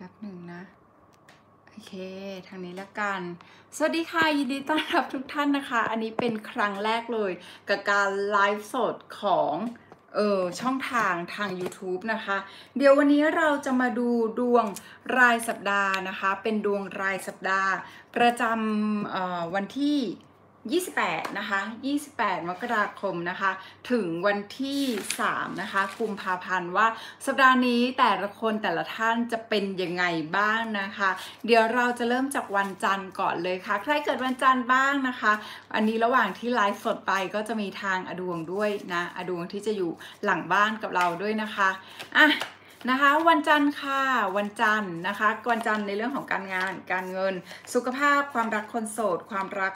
แป๊บหนึ่งนะ โอเค ทางนี้ละกัน สวัสดีค่ะ ยินดีต้อนรับทุกท่านนะคะ อันนี้เป็นครั้งแรกเลย กับการไลฟ์สดของเออช่องทางทาง YouTube นะคะ เดี๋ยววันนี้เราจะมาดูดวงรายสัปดาห์นะคะ เป็นดวงรายสัปดาห์ ประจำออวันที่ 28 นะคะ 28 มกราคมนะคะ ถึงวันที่ 3 นะคะกุมภาพันธ์ว่าสัปดาห์นี้แต่ละคนแต่ละท่านจะเป็นยังไงบ้างนะคะ เดี๋ยวเราจะเริ่มจากวันจันทร์ก่อนเลยค่ะ ใครเกิดวันจันทร์บ้างนะคะ อันนี้ระหว่างที่ไลฟ์สดไปก็จะมีทางอดวงด้วยนะอดวงที่จะอยู่หลังบ้านกับเราด้วยนะคะอะนะคะวันจันทร์ค่ะวันจันทร์นะคะวันจันทร์ในเรื่องของการงานการเงิน สุขภาพความรักคนโสด ความรัก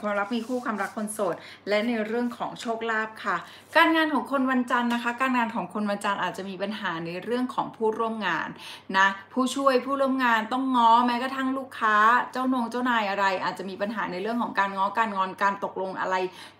ความรักมีคู่ความรักคนโสด และในเรื่องของโชคลาภค่ะ การงานของคนวันจันทร์นะคะ การงานของคนวันจันทร์อาจจะมีปัญหาในเรื่องของผู้ร่วมงานนะผู้ช่วยผู้ร่วมงานต้องง้อแม้กระทั่งลูกค้าเจ้านงเจ้านายอะไร อาจจะมีปัญหาในเรื่องของการง้อการงอนการตกลงอะไร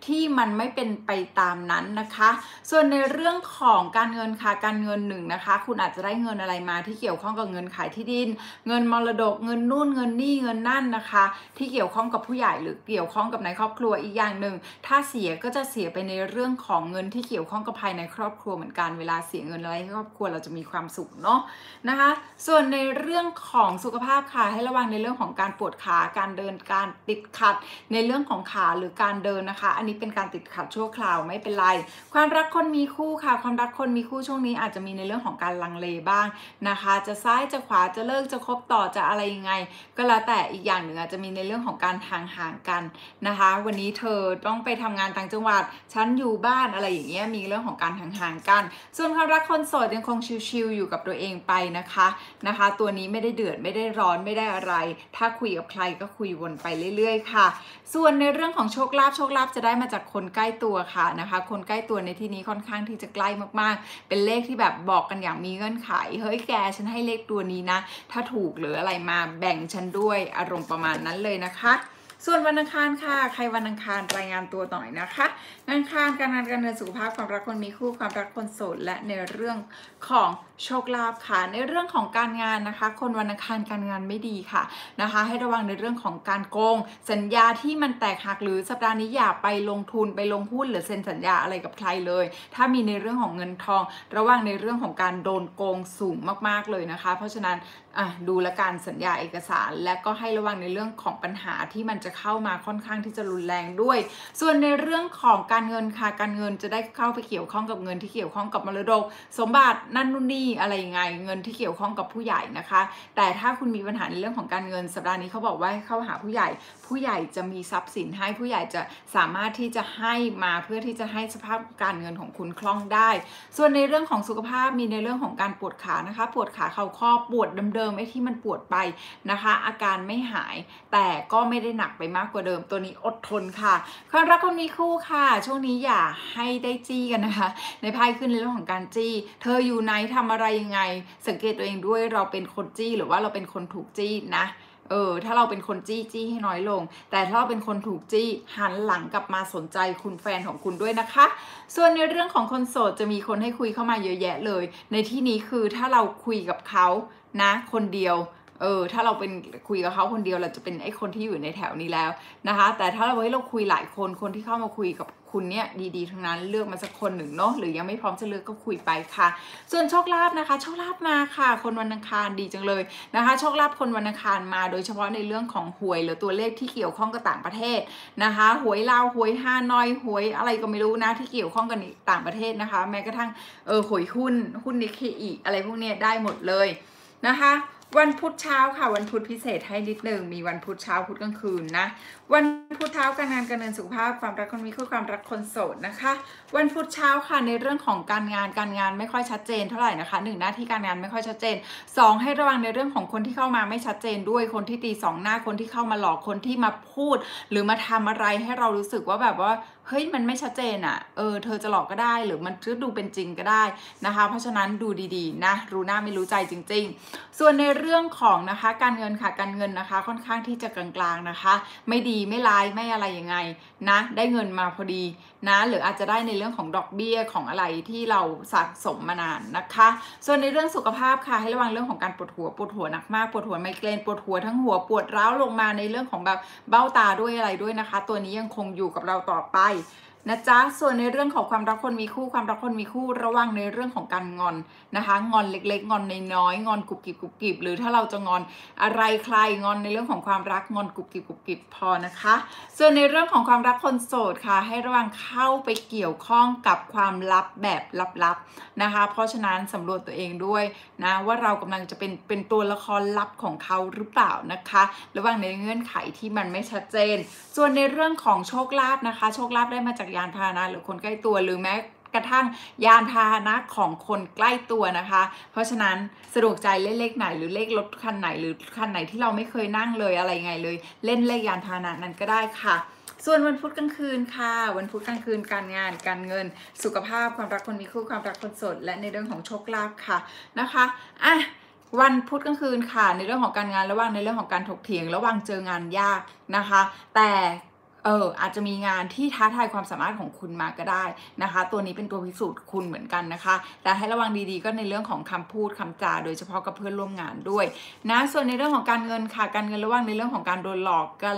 ที่มันไม่เป็นไปตามนั้นนะคะ ส่วนในเรื่องของการเงินค่ะการเงินหนึ่งนะคะ คุณอาจจะได้เงินอะไรมาที่เกี่ยวข้องกับเงินขายที่ดิน เงินมรดกเงินนู่นเงินนี่เงินนั่นนะคะ ที่เกี่ยวข้องกับผู้ใหญ่หรือเกี่ยวี่ยวข้องกับในครอบครัวอีกอย่างหนึ่ง ถ้าเสียก็จะเสียไปในเรื่องของเงินที่เกี่ยวข้องกับภายในครอบครัวเหมือนกันเวลาเสียเงินอะไรให้ครอบครัวเราจะมีความสุขเนาะนะคะ ส่วนในเรื่องของสุขภาพค่ะให้ระวังในเรื่องของการปวดขาการเดินการติดขัด ในเรื่องของขาหรือการเดินนะคะ อันนี้เป็นการติดขัดชั่วคราวไม่เป็นไร ความรักคนมีคู่ค่ะ ความรักคนมีคู่ช่วงนี้อาจจะมีในเรื่องของการลังเลบ้างนะคะ จะซ้ายจะขวาจะเลิกจะคบต่อจะอะไรยังไง ก็แล้วแต่อีกอย่างหนึ่งอาจจะมีในเรื่องของการห่างห่างกันนะคะ วันนี้เธอต้องไปทำงานต่างจังหวัด ฉันอยู่บ้านอะไรอย่างเงี้ยมีเรื่องของการห่างห่างๆกัน ส่วนความรักคนโสดยังคงชิลๆอยู่กับตัวเองไปนะคะนะคะ ตัวนี้ไม่ได้เดือดไม่ได้ร้อนไม่ได้อะไร ถ้าคุยกับใครก็คุยวนไปเรื่อยๆ ค่ะ ส่วนในเรื่องของโชคลาภโชคลาภจะได้มาจากคนใกล้ตัวค่ะนะคะ คนใกล้ตัวในที่นี้ค่อนข้างที่จะใกล้มากๆ เป็นเลขที่แบบบอกกันอย่างมีเงื่อนไข เฮ้ยแกฉันให้เลขตัวนี้นะ ถ้าถูกหรืออะไรมาแบ่งฉันด้วยอารมณ์ประมาณนั้นเลยนะคะ ส่วนวันอังคารค่ะ ใครวันอังคารรายงานตัวหน่อยนะคะวันอังคารการงานการเงินสุขภาพความรักคนมีคู่ความรักคนโสดและในเรื่องของโชคลาภค่ะ ในเรื่องของการงานนะคะ คนวันอังคารการงานไม่ดีค่ะนะคะ ให้ระวังในเรื่องของการโกง สัญญาที่มันแตกหักหรือสัปดาห์นี้อย่าไปลงทุนไปลงหุ้นหรือเซ็นสัญญาอะไรกับใครเลย ถ้ามีในเรื่องของเงินทอง ระวังในเรื่องของการโดนโกงสูงมาก ๆเลยนะคะ เพราะฉะนั้น อะดูและการสัญญาเอกสาร และก็ให้ระวังในเรื่องของปัญหาที่มันจะเข้ามาค่อนข้างที่จะรุนแรงด้วย ส่วนในเรื่องของการเงินค่ะการเงินจะได้เข้าไปเกี่ยวข้องกับเงินที่เกี่ยวข้องกับมรดก สมบัตินั่นนู่นนี่อะไรยังไง เงินที่เกี่ยวข้องกับผู้ใหญ่นะคะ แต่ถ้าคุณมีปัญหาในเรื่องของการเงินสัปดาห์นี้เขาบอกว่าให้เข้าหาผู้ใหญ่ ผู้ใหญ่จะมีทรัพย์สินให้ผู้ใหญ่จะสามารถที่จะให้มาเพื่อที่จะให้สภาพการเงินของคุณคล่องได้ ส่วนในเรื่องของสุขภาพมีในเรื่องของการปวดขานะคะ ปวดขาเข่าข้อปวดเดิมๆไอ้ที่มันปวดไปนะคะ อาการไม่หาย แต่ก็ไม่ได้หนักไปมากกว่าเดิม ตัวนี้อดทนค่ะความรักคนมีคู่ค่ะ ช่วงนี้อย่าให้ได้จี้กันนะคะ ในไพ่ขึ้นในเรื่องของการจี้ เธออยู่ไหนทำอะไรยังไง สังเกตตัวเองด้วยเราเป็นคนจี้หรือว่าเราเป็นคนถูกจี้นะเออถ้าเราเป็นคนจี้จี้ให้น้อยลง แต่ถ้าเราเป็นคนถูกจี้หันหลังกลับมาสนใจคุณแฟนของคุณด้วยนะคะ ส่วนในเรื่องของคนโสดจะมีคนให้คุยเข้ามาเยอะแยะเลย ในที่นี้คือถ้าเราคุยกับเขา นะ คนเดียวเออถ้าเราเป็นคุยกับเขาคนเดียวเราจะเป็นไอ้คนที่อยู่ในแถวนี้แล้วนะคะ แต่ถ้าเราให้เราคุยหลายคนคนที่เข้ามาคุยกับคุณเนี่ยดีๆทั้งนั้นเลือกมาสักคนหนึ่งเนาะหรือยังไม่พร้อมจะเลือกก็คุยไปค่ะ ส่วนโชคลาภนะคะโชคลาภมาค่ะ คนวันอังคารดีจังเลยนะคะโชคลาภคนวันอังคารมา โดยเฉพาะในเรื่องของหวยหรือตัวเลขที่เกี่ยวข้องกับต่างประเทศนะคะหวยลาวหวยฮานอยหวยอะไรก็ไม่รู้นะที่เกี่ยวข้องกับต่างประเทศนะคะ แม้กระทั่งเออหวยหุ้นหุ้นนิเคอีอะไรพวกเนี้ยได้หมดเลย นะคะ วันพุธเช้าค่ะ วันพุธพิเศษให้นิดหนึ่งมีวันพุธเช้าพุธกลางคืนนะ วันพุธเช้าการงานการเงินสุขภาพความรักคนมีคู่ความรักคนโสดนะคะ วันพุธเช้าค่ะในเรื่องของการงานการงานไม่ค่อยชัดเจนเท่าไหร่นะคะหนึ่งหน้าที่การงานไม่ค่อยชัดเจนสองให้ระวังในเรื่องของคนที่เข้ามาไม่ชัดเจนด้วยคนที่ตีสองหน้าคนที่เข้ามาหลอกคนที่มาพูด หรือมาทำอะไรให้เรารู้สึกว่าแบบว่า เฮ้ยมันไม่ชัดเจนอะ่ะ เออเธอจะหลอกก็ได้หรือมันจะดูเป็นจริงก็ได้นะคะ เพราะฉะนั้นดูดีๆนะรู้หน้าไม่รู้ใจจริง ๆ ส่วนในเรื่องของนะคะการเงินค่ะการเงินนะคะ ค่อนข้างที่จะกลางๆนะคะ ไม่ดีไม่ร้ายไม่อะไรยังไงนะ ได้เงินมาพอดีนะ หรืออาจจะได้ในเรื่องของดอกเบี้ยของอะไรที่เราสะสมมานานนะคะ ส่วนในเรื่องสุขภาพค่ะให้ระวังเรื่องของการปวดหัวปวดหัวหนักมากปวดหัวไมเกรนปวดหัวทั้งหัวปวดร้าวลงมาในเรื่องของแบบเบ้าตาด้วยอะไรด้วยนะคะ ตัวนี้ยังคงอยู่กับเราต่อไป trabalho นะจ๊ะส่วนในเรื่องของความรักคนมีคู่ความรักคนมีคู่ระวังในเรื่องของการงอนนะคะ งอนเล็กๆ งอนในน้อยงอนกุบกิบกุบกิบหรือถ้าเราจะงอนอะไรใครงอนในเรื่องของความรักงอนกุบกิบกุบกิบพอนะคะ ส่วนในเรื่องของความรักคนโสดค่ะ ให้ระวังเข้าไปเกี่ยวข้องกับความลับแบบลับๆนะคะ เพราะฉะนั้นสำรวจตัวเองด้วยนะว่าเรากำลังจะเป็นเป็นตัวละครลับของเขาหรือเปล่านะคะ ระวังในเงื่อนไขที่มันไม่ชัดเจน ส่วนในเรื่องของโชคลาภนะคะ โชคลาภได้มาจากยานพาหนะหรือคนใกล้ตัวหรือแม้กระทั่งยานพาหนะของคนใกล้ตัวนะคะ เพราะฉะนั้นสะดวกใจเลขเลขไหนหรือเลขรถคันไหนหรือคันไหนที่เราไม่เคยนั่งเลยอะไรไงเลย เล่นเลขยานพาหนะนั้นก็ได้ค่ะส่วนวันพุธกลางคืนค่ะ วันพุธกลางคืนการงาน การเงิน สุขภาพความรักคนมีคู่ความรักคนโสดและในเรื่องของโชคลาภค่ะนะคะอะวันพุธกลางคืนค่ะ ในเรื่องของการงานระหว่างในเรื่องของการถกเถียงระหว่างเจองานยากนะคะ แต่ เอออาจจะมีงานที่ท้าทายความสามารถของคุณมาก็ได้นะคะ ตัวนี้เป็นตัวพิสูจน์คุณเหมือนกันนะคะ แต่ให้ระวังดีๆ ก็ในเรื่องของคำพูดคำจา โดยเฉพาะกับเพื่อนร่วมงานด้วยนะส่วนในเรื่องของการเงินค่ะการเงินระวังในเรื่องของการโดนหลอกการ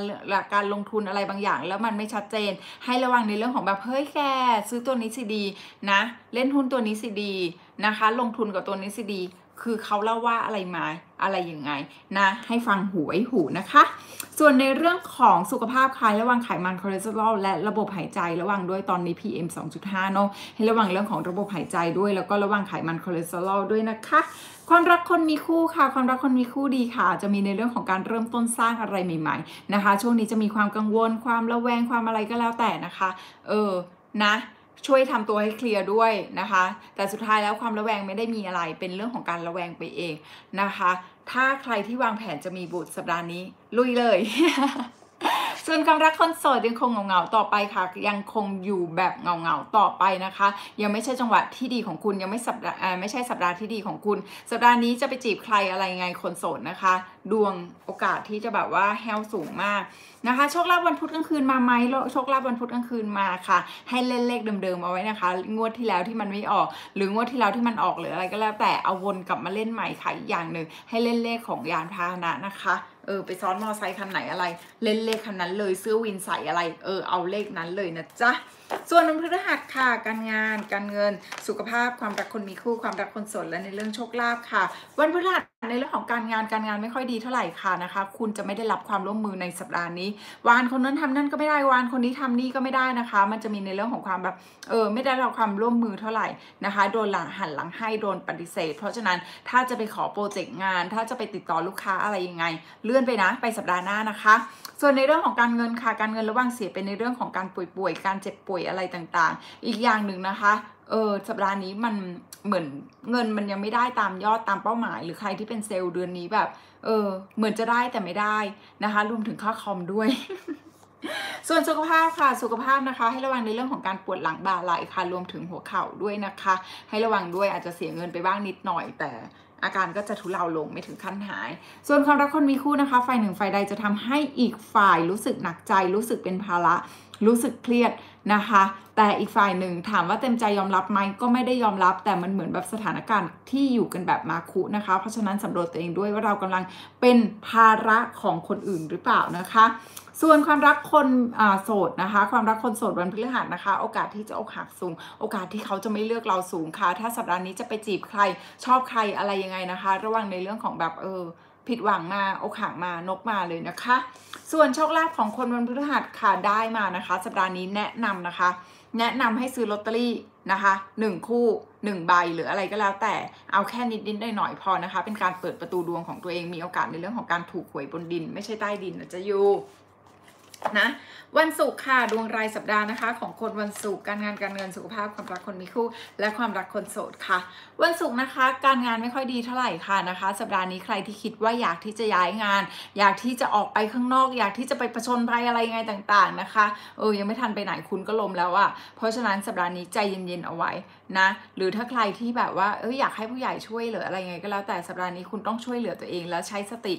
การลงทุนอะไรบางอย่าง แล้วมันไม่ชัดเจน ให้ระวังในเรื่องของแบบเฮ้ยแกซื้อตัวนี้สิดีนะเล่นหุ้นตัวนี้สิดีนะคะ ลงทุนกับตัวนี้สิดี คือเขาเล่าว่าอะไรมาอะไรยังไงนะ ให้ฟังหูไว้หูนะคะ ส่วนในเรื่องของสุขภาพคายระวังไขมันคอเลสเตอรอลและระบบหายใจระวังด้วยตอนนี้ PM 2.5เนาะให้ระวังเรื่องของระบบหายใจด้วย แล้วก็ระวังไขมันคอเลสเตอรอลด้วยนะคะ ความรักคนมีคู่ค่ะ ความรักคนมีคู่ดีค่ะ จะมีในเรื่องของการเริ่มต้นสร้างอะไรใหม่ ๆ นะคะ ช่วงนี้จะมีความกังวลความระแวงความอะไรก็แล้วแต่นะคะ เออนะ ช่วยทำตัวให้เคลียร์ด้วยนะคะ แต่สุดท้ายแล้วความระแวงไม่ได้มีอะไร เป็นเรื่องของการระแวงไปเองนะคะ ถ้าใครที่วางแผนจะมีบุตรสัปดาห์นี้ ลุยเลย ส่วนความรักคนโสดยังคงเหงาๆต่อไปค่ะ ยังคงอยู่แบบเหงาๆต่อไปนะคะ ยังไม่ใช่จังหวะที่ดีของคุณยังไม่สัปดาห์ไม่ใช่สัปดาห์ที่ดีของคุณ สัปดาห์นี้จะไปจีบใครอะไรไงคนโสดนะคะ ดวงโอกาสที่จะแบบว่าแฮวสูงมากนะคะโชคลาภวันพุธกลางคืนมาไหมโชคลาภวันพุธกลางคืนมาค่ะ ให้เล่นเลขเดิมๆเอาไว้นะคะ งวดที่แล้วที่มันไม่ออก หรืองวดที่แล้วที่มันออกหรืออะไรก็แล้วแต่เอาวนกลับมาเล่นใหม่ค่ะอีกอย่างหนึ่งให้เล่นเลขของยานพาหนะนะคะ เออไปซ้อนมอไซค์คันไหนอะไร เล่นเลขคันนั้นเลยเสื้อวินใส่อะไร เออเอาเลขนั้นเลยนะจ๊ะ ส่วนวันพฤหัสค่ะ การงาน การเงิน สุขภาพ ความรักคนมีคู่ ความรักคนสดและในเรื่องโชคลาภค่ะ วันพฤหัสในเรื่องของการงาน การงานไม่ค่อยดีเท่าไหร่ค่ะนะคะ คุณจะไม่ได้รับความร่วมมือในสัปดาห์นี้ วานคนนั้นทำนั่นก็ไม่ได้ วานคนนี้ทำนี่ก็ไม่ได้นะคะ มันจะมีในเรื่องของความแบบ เออ ไม่ได้รับความร่วมมือเท่าไหร่นะคะ โดนหลังหันหลังให้ โดนปฏิเสธ เพราะฉะนั้นถ้าจะไปขอโปรเจกต์งาน ถ้าจะไปติดต่อลูกค้าอะไรยังไง เลื่อนไปนะ ไปสัปดาห์หน้านะคะ ส่วนในเรื่องของการเงินค่ะ การเงินระวังเสียเป็นในเรื่องของการป่วยๆ การเจ็บป่วยอะไรต่างๆ อีกอย่างหนึ่งนะคะเออสัปดาห์นี้มันเหมือนเงินมันยังไม่ได้ตามยอดตามเป้าหมาย หรือใครที่เป็นเซลล์เดือนนี้แบบ เออ เหมือนจะได้แต่ไม่ได้นะคะรวมถึงค่าคอมด้วย ส่วนสุขภาพค่ะสุขภาพนะคะ ให้ระวังในเรื่องของการปวดหลังบ่าไหล่ค่ะรวมถึงหัวเข่าด้วยนะคะ ให้ระวังด้วยอาจจะเสียเงินไปบ้างนิดหน่อยแต่อาการก็จะทุเลาลงไม่ถึงขั้นหาย ส่วนความรักคนมีคู่นะคะ ฝ่ายหนึ่งฝ่ายใดจะทำให้อีกฝ่ายรู้สึกหนักใจรู้สึกเป็นภาระ รู้สึกเครียดนะคะ แต่อีกฝ่ายหนึ่งถามว่าเต็มใจยอมรับไหมก็ไม่ได้ยอมรับ แต่มันเหมือนแบบสถานการณ์ที่อยู่กันแบบมาคุนะคะ เพราะฉะนั้นสำรวจตัวเองด้วยว่าเรากำลังเป็นภาระของคนอื่นหรือเปล่านะคะ ส่วนความรักคนโสดนะคะ ความรักคนโสดวันพฤหัสนะคะ โอกาสที่จะอกหักสูง โอกาสที่เขาจะไม่เลือกเราสูงค่ะ ถ้าสัปดาห์นี้จะไปจีบใครชอบใครอะไรยังไงนะคะ ระวังในเรื่องของแบบเออ ผิดหวังมาอกหักมานกมาเลยนะคะ ส่วนโชคลาภของคนวันพฤหัสค่ะได้มานะคะ สัปดาห์นี้แนะนำนะคะ แนะนำให้ซื้อลอตเตอรี่นะคะหนึ่งคู่หนึ่งใบหรืออะไรก็แล้วแต่เอาแค่นิดนิดหน่อยๆพอนะคะ เป็นการเปิดประตูดวงของตัวเองมีโอกาสในเรื่องของการถูกหวยบนดิน ไม่ใช่ใต้ดินนะจะอยู่ นะวันศุกร์ค่ะดวงรายสัปดาห์นะคะ ของคนวันศุกร์การงานการเงินสุขภาพความรักคนมีคู่ และความรักคนโสดค่ะ วันศุกร์นะคะ การงานไม่ค่อยดีเท่าไหร่ค่ะนะคะ สัปดาห์นี้ใครที่คิดว่าอยากที่จะย้ายงาน อยากที่จะออกไปข้างนอก อยากที่จะไปประชนภัยอะไรยังไงต่างๆนะคะเออยังไม่ทันไปไหนคุณก็ลมแล้วอะเพราะฉะนั้นสัปดาห์นี้ใจเย็นๆเอาไว้ นะหรือถ้าใครที่แบบว่าเอออยากให้ผู้ใหญ่ช่วยเหลืออะไรไงก็แล้วแต่สัปดาห์นี้คุณต้องช่วยเหลือตัวเองแล้วใช้สติ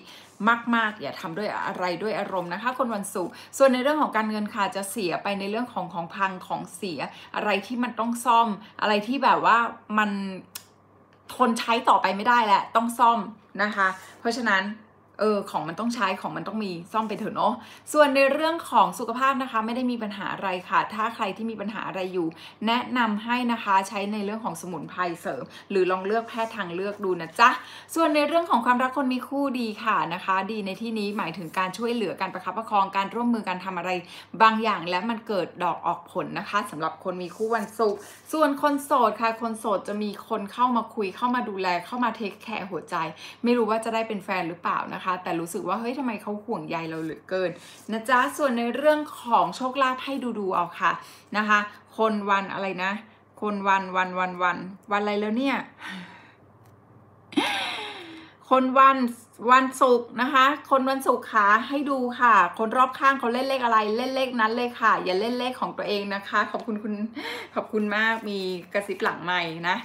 มาก ๆ อย่าทำด้วยอะไรด้วยอารมณ์นะคะ คนวันศุกร์ส่วนในเรื่องของการเงินค่ะจะเสียไปในเรื่องของของพังของเสีย อะไรที่มันต้องซ่อม อะไรที่แบบว่ามันทนใช้ต่อไปไม่ได้แหละต้องซ่อมนะคะ เพราะฉะนั้น เออของมันต้องใช้ของมันต้องมีซ่อมไปเถอะเนาะส่วนในเรื่องของสุขภาพนะคะ ไม่ได้มีปัญหาอะไรค่ะ ถ้าใครที่มีปัญหาอะไรอยู่ แนะนำให้นะคะใช้ในเรื่องของสมุนไพรเสริม หรือลองเลือกแพทย์ทางเลือกดูนะจ๊ะส่วนในเรื่องของความรักคนมีคู่ดีค่ะนะคะ ดีในที่นี้หมายถึงการช่วยเหลือการประคับประคองการร่วมมือการทำอะไร บางอย่างและมันเกิดดอกออกผลนะคะสำหรับคนมีคู่วันศุกร์ส่วนคนโสดค่ะ คนโสดจะมีคนเข้ามาคุยเข้ามาดูแลเข้ามาเทคแคร์หัวใจ ไม่รู้ว่าจะได้เป็นแฟนหรือเปล่านะคะแต่รู้สึกว่าเฮ้ยทำไมเขาห่วงใยเราเหลือเกินนะจ๊ะส่วนในเรื่องของโชคลาภให้ดูดูๆเอาค่ะนะคะ คนวันอะไรนะ คนวันวันวันวันวันอะไรแล้วเนี่ย คนวันวันศุกร์นะคะ คนวันศุกร์ค่ะให้ดูค่ะ คนรอบข้างเขาเล่นเลขอะไรเล่นเลขนั้นเลยค่ะ อย่าเล่นเลขของตัวเองนะคะ ขอบคุณคุณขอบคุณมากมีกระซิบหลังใหม่นะ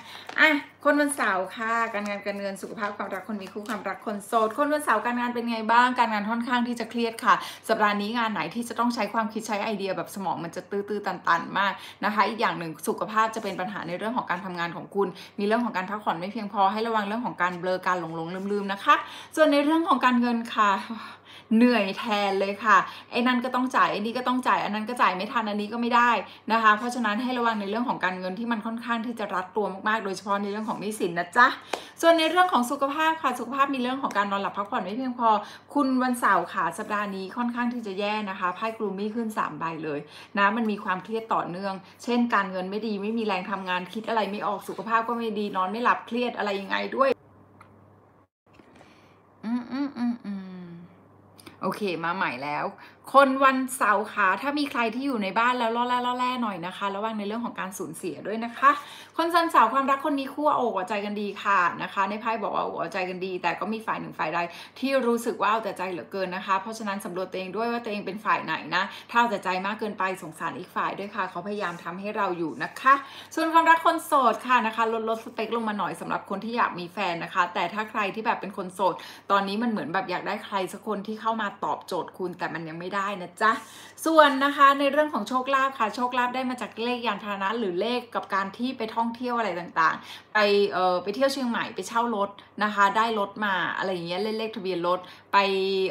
อะ คนวันเสาร์ค่ะ การงานการเงินสุขภาพความรักคนมีคู่ความรักคนโสด คนวันเสาร์การงานเป็นไงบ้าง การงานค่อนข้างที่จะเครียดค่ะ สัปดาห์นี้งานไหนที่จะต้องใช้ความคิดใช้ไอเดียแบบสมองมันจะตื้อๆตันๆมากนะคะ อีกอย่างหนึ่งสุขภาพจะเป็นปัญหาในเรื่องของการทำงานของคุณ มีเรื่องของการพักผ่อนไม่เพียงพอให้ระวังเรื่องของการเบลอการหลงหลงลืมลืมๆนะคะ ส่วนในเรื่องของการเงินค่ะ เหนื่อยแทนเลยค่ะไอ้นั่นก็ต้องจ่ายไอ้นี่ก็ต้องจ่ายอันนั้นก็จ่ายไม่ทันอันนี้ก็ไม่ได้นะคะ เพราะฉะนั้นให้ระวังในเรื่องของการเงินที่มันค่อนข้างที่จะรัดตัวมากๆ โดยเฉพาะในเรื่องของหนี้สินนะจ๊ะส่วนในเรื่องของสุขภาพค่ะสุขภาพมีเรื่องของการนอนหลับพักผ่อนไม่เพียงพอ คุณวันเสาร์ค่ะสัปดาห์นี้ค่อนข้างที่จะแย่นะคะไพ่กลูมี่ขึ้น3ใบเลยนะมันมีความเครียดต่อเนื่อง เช่น การเงินไม่ดีไม่มีแรงทำงานคิดอะไรไม่ออกสุขภาพก็ไม่ดีนอนไม่หลับเครียดอะไรยังไงด้วย อืมอืมอืมอืมโอ เคมาใหม่แล้วคนวันเสาร์ค่ะถ้ามีใครที่อยู่ในบ้านแล้วล่อแร่ล่อแร่หน่อยนะคะ ระวังในเรื่องของการสูญเสียด้วยนะคะ คนวันเสาร์ความรักคนมีคู่เอาอกเอาใจกันดีค่ะนะคะ ในไพ่บอกว่าเอาอกเอาใจกันดี แต่ก็มีฝ่ายหนึ่งฝ่ายใดที่รู้สึกว่าเอาแต่ใจเหลือเกินนะคะ เพราะฉะนั้นสำรวจตัวเองด้วยว่าตัวเองเป็นฝ่ายไหนนะถ้าเอาแต่ใจมากเกินไปสงสารอีกฝ่ายด้วยค่ะเขาพยายามทำให้เราอยู่นะคะ ส่วนความรักคนโสดค่ะนะคะลดลดสเปคลงมาหน่อยสำหรับคนที่อยากมีแฟนนะคะ แต่ถ้าใครที่แบบเป็นคนโสด ตอนนี้มันเหมือนแบบอยากได้ใครสักคนที่เข้ามาตอบโจทย์คุณแต่มันยังไม่ได้นะจ๊ะ ส่วนนะคะในเรื่องของโชคลาภค่ะ โชคลาภได้มาจากเลขยานพาหนะ หรือเลขกับการที่ไปท่องเที่ยวอะไรต่างๆ ไปเอ่อไปเที่ยวเชียงใหม่ไปเช่ารถนะคะ ได้รถมาอะไรอย่างเงี้ยเล่นเลขทะเบียนรถไป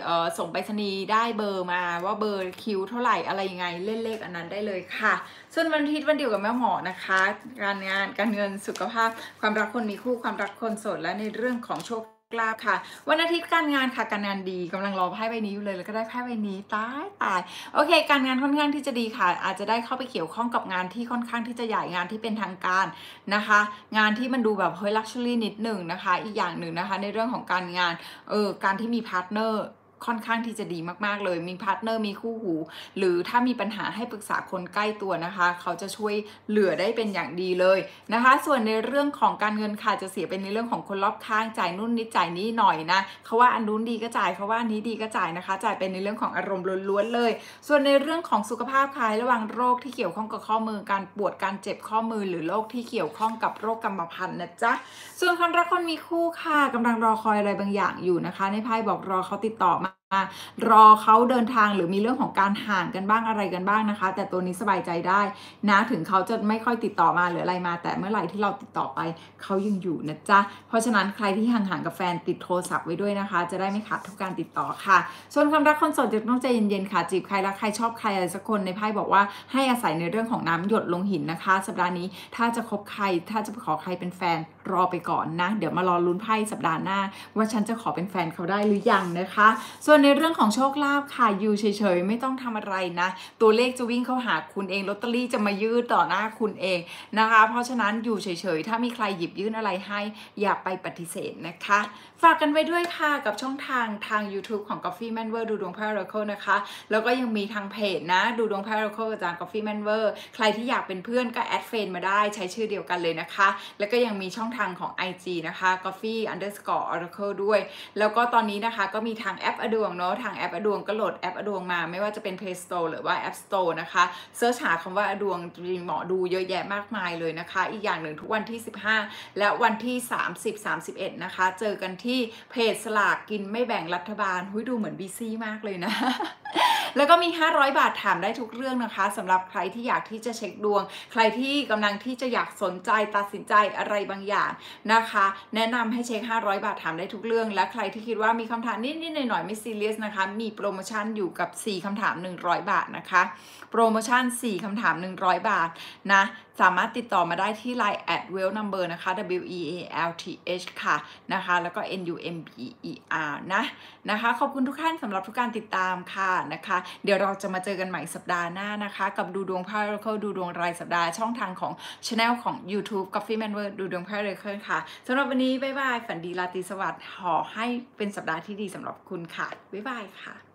เอ่อส่งไปรษณีย์ได้เบอร์มาว่าเบอร์คิวเท่าไหร่อะไรยังไงเล่นเลขอันนั้นได้เลยค่ะ ส่วนวันอาทิตย์วันเดียวกับแม่หมอนะคะ การงานการเงินสุขภาพ ความรักคนมีคู่ความรักคนโสดและในเรื่องของโชค ลาค่ะ วันอาทิตย์การงานค่ะการงานดีกำลังรอไพ่ใบนี้อยู่เลยแล้วก็ได้ไพ่ใบนี้ตายตายโอเค การงานค่อนข้างที่จะดีค่ะ อาจจะได้เข้าไปเกี่ยวข้องกับงานที่ค่อนข้างที่จะใหญ่งานที่เป็นทางการนะคะ งานที่มันดูแบบเฮ้ยลักชัวรี่นิดหนึ่งนะคะ อีกอย่างหนึ่งนะคะ ในเรื่องของการงานเออการที่มีพาร์ทเนอร์ ค่อนข้างที่จะดีมากๆเลย มีพาร์ทเนอร์มีคู่หู หรือถ้ามีปัญหาให้ปรึกษาคนใกล้ตัวนะคะ เขาจะช่วยเหลือได้เป็นอย่างดีเลยนะคะ ส่วนในเรื่องของการเงินค่ะจะเสียเป็นในเรื่องของคนรอบข้างจ่ายนู่นนิดจ่ายนี้หน่อยนะเขาว่าอันนู้นดีก็จ่ายเขาว่าอันนี้ดีก็จ่ายนะคะ จ่ายเป็นในเรื่องของอารมณ์ล้วนๆเลย ส่วนในเรื่องของสุขภาพค่ะระหว่างโรคที่เกี่ยวข้องกับข้อมือการปวดการเจ็บข้อมือ หรือโรคที่เกี่ยวข้องกับโรคกรรมพันธุ์นะจ๊ะส่วนความรักคนมีคู่ค่ะกำลังรอคอยอะไรบางอย่างอยู่นะคะในไพ่บอกรอเขาติดต่อมา รอเขาเดินทางหรือมีเรื่องของการห่างกันบ้างอะไรกันบ้างนะคะ แต่ตัวนี้สบายใจได้นะถึงเขาจะไม่ค่อยติดต่อมาหรืออะไรมา แต่เมื่อไหร่ที่เราติดต่อไปเขายังอยู่นะจ๊ะเพราะฉะนั้นใครที่ห่างๆกับแฟนติดโทรศัพท์ไว้ด้วยนะคะ จะได้ไม่ขาดทุกการติดต่อค่ะ ส่วนความรักคนโสดจะต้องใจเย็นๆค่ะจีบใครรักใครชอบใครอะไรสักคนในไพ่บอกว่าให้อาศัยในเรื่องของน้ำหยดลงหินนะคะ สัปดาห์นี้ถ้าจะคบใครถ้าจะขอใครเป็นแฟนรอไปก่อนนะ เดี๋ยวมารอลุ้นไพ่สัปดาห์หน้า ว่าฉันจะขอเป็นแฟนเขาได้หรือยังนะคะ ส่วนในเรื่องของโชคลาภค่ะอยู่เฉยๆ ไม่ต้องทำอะไรนะ ตัวเลขจะวิ่งเข้าหาคุณเองลอตเตอรี่จะมายืดต่อหน้าคุณเองนะคะ เพราะฉะนั้นอยู่เฉยๆ ถ้ามีใครหยิบยื่นอะไรให้ อย่าไปปฏิเสธนะคะ ฝากกันไว้ด้วยค่ะกับช่องทางทาง YouTube ของ Coffee Man w o r ดูดวง Paracle นะคะ แล้วก็ยังมีทางเพจนะ ดูดวง Paracle อาจารย์ Coffee Man w o r ใครที่อยากเป็นเพื่อนก็แอดเฟนมาได้ใช้ชื่อเดียวกันเลยนะคะ แล้วก็ยังมีช่องทางของ IG นะคะ Coffee underscore Oracle ด้วย แล้วก็ตอนนี้นะคะก็มีทางแอปอดวงเนาะทางแอปอดวงก็โหลดแอปอดวงมา ไม่ว่าจะเป็น Play Store หรือว่า App Store นะคะเซิร์ชหาคำว่าอดวงมีหมอดูเยอะแยะมากมายเลยนะคะ อีกอย่างหนึ่งทุกวันที่ 15 และวันที่ 30 31 นะคะ เจอกันที่เพจสลากกินไม่แบ่งรัฐบาล หุยดูเหมือนบีซี่มากเลยนะ แล้วก็มี 500 บาทถามได้ทุกเรื่องนะคะสำหรับใครที่อยากที่จะเช็คดวง ใครที่กำลังที่จะอยากสนใจตัดสินใจอะไรบางอย่างนะคะ แนะนำให้เช็ค 500 บาทถามได้ทุกเรื่อง และใครที่คิดว่ามีคำถามนิดๆหน่อยๆไม่ซีเรียสนะคะ มีโปรโมชั่นอยู่กับ 4คำถาม 100 บาทนะคะ โปรโมชั่น 4คำถาม 100 บาทนะสามารถติดต่อมาได้ที่ Line at well number นะคะ W E A L T H ค่ะนะคะ แล้วก็ N U M B E R นะนะคะ ขอบคุณทุกท่านสำหรับทุกการติดตามค่ะนะคะเดี๋ยวเราจะมาเจอกันใหม่สัปดาห์หน้านะคะ กับดูดวงไพารเคิลดูดวงรายสัปดาห์ช่องทางของช anel ของ YouTube Coffee Man w o r d ดูดวงไพารเคิลค่ะสำหรับวันนี้บ๊ายบายฝันดีราตรีสวัสดิ์ขอให้เป็นสัปดาห์ที่ดีสำหรับคุณค่ะบ๊ายบายค่ะ